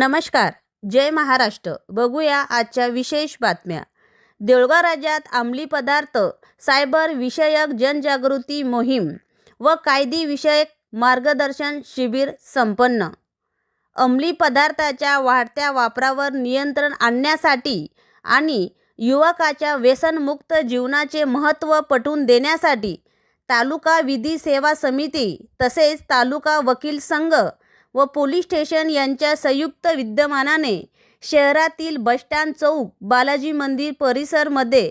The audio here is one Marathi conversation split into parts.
नमस्कार जय महाराष्ट्र. बघूया आजच्या विशेष बातम्या. देऊळगाव राज्यात अंमली पदार्थ सायबर विषयक जनजागृती मोहीम व कायदेविषयक मार्गदर्शन शिबिर संपन्न. अंमली पदार्थाच्या वाढत्या वापरावर नियंत्रण आणण्यासाठी आणि युवकाच्या व्यसनमुक्त जीवनाचे महत्त्व पटवून देण्यासाठी तालुका विधी सेवा समिती तसेच तालुका वकील संघ व पोलीस स्टेशन यांच्या संयुक्त विद्यमानाने शहरातील बसस्टँड चौक बालाजी मंदिर परिसरमध्ये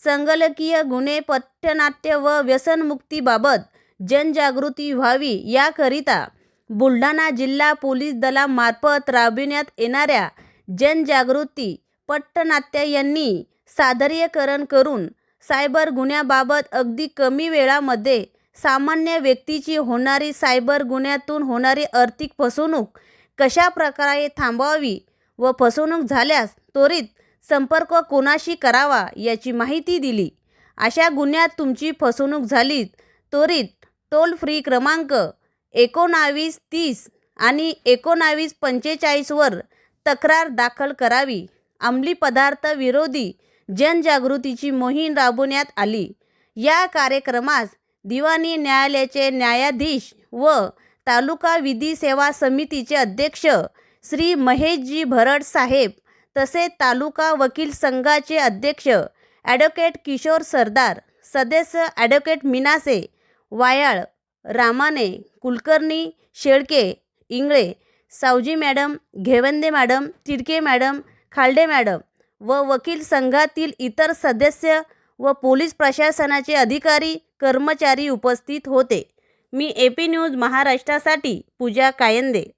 संगणकीय गुन्हे पथनाट्य व व्यसनमुक्तीबाबत जनजागृती व्हावी याकरिता बुलढाणा जिल्हा पोलीस दलामार्फत राबविण्यात येणाऱ्या जनजागृती पट्टनाट्य यांनी सादरीकरण करून सायबर गुन्ह्याबाबत अगदी कमी वेळामध्ये सामान्य व्यक्तीची होणारी सायबर गुन्ह्यातून होणारी आर्थिक फसवणूक कशा प्रकारे थांबवावी व फसवणूक झाल्यास त्वरित संपर्क कोणाशी करावा याची माहिती दिली. अशा गुन्ह्यात तुमची फसवणूक झाली त्वरित टोल फ्री क्रमांक एकोणावीस तीस आणि एकोणावीस पंचेचाळीसवर तक्रार दाखल करावी. अंमली पदार्थ विरोधी जनजागृतीची मोहीम राबवण्यात आली. या कार्यक्रमास दिवाणी न्यायालयाचे न्यायाधीश व तालुका विधी सेवा समितीचे अध्यक्ष श्री महेशजी भरड साहेब तसेच तालुका वकील संघाचे अध्यक्ष ॲडव्होकेट किशोर सरदार सदस्य advocate Minase Wayal Ramane Kulkarni Shelke Ingle Sawji madam Ghevande madam Tidke madam Khalde madam व वकील संघातील इतर सदस्य व पोलीस प्रशासनाचे अधिकारी कर्मचारी उपस्थित होते. मी ए पी न्यूज महाराष्ट्रासाठी पूजा कायंदे.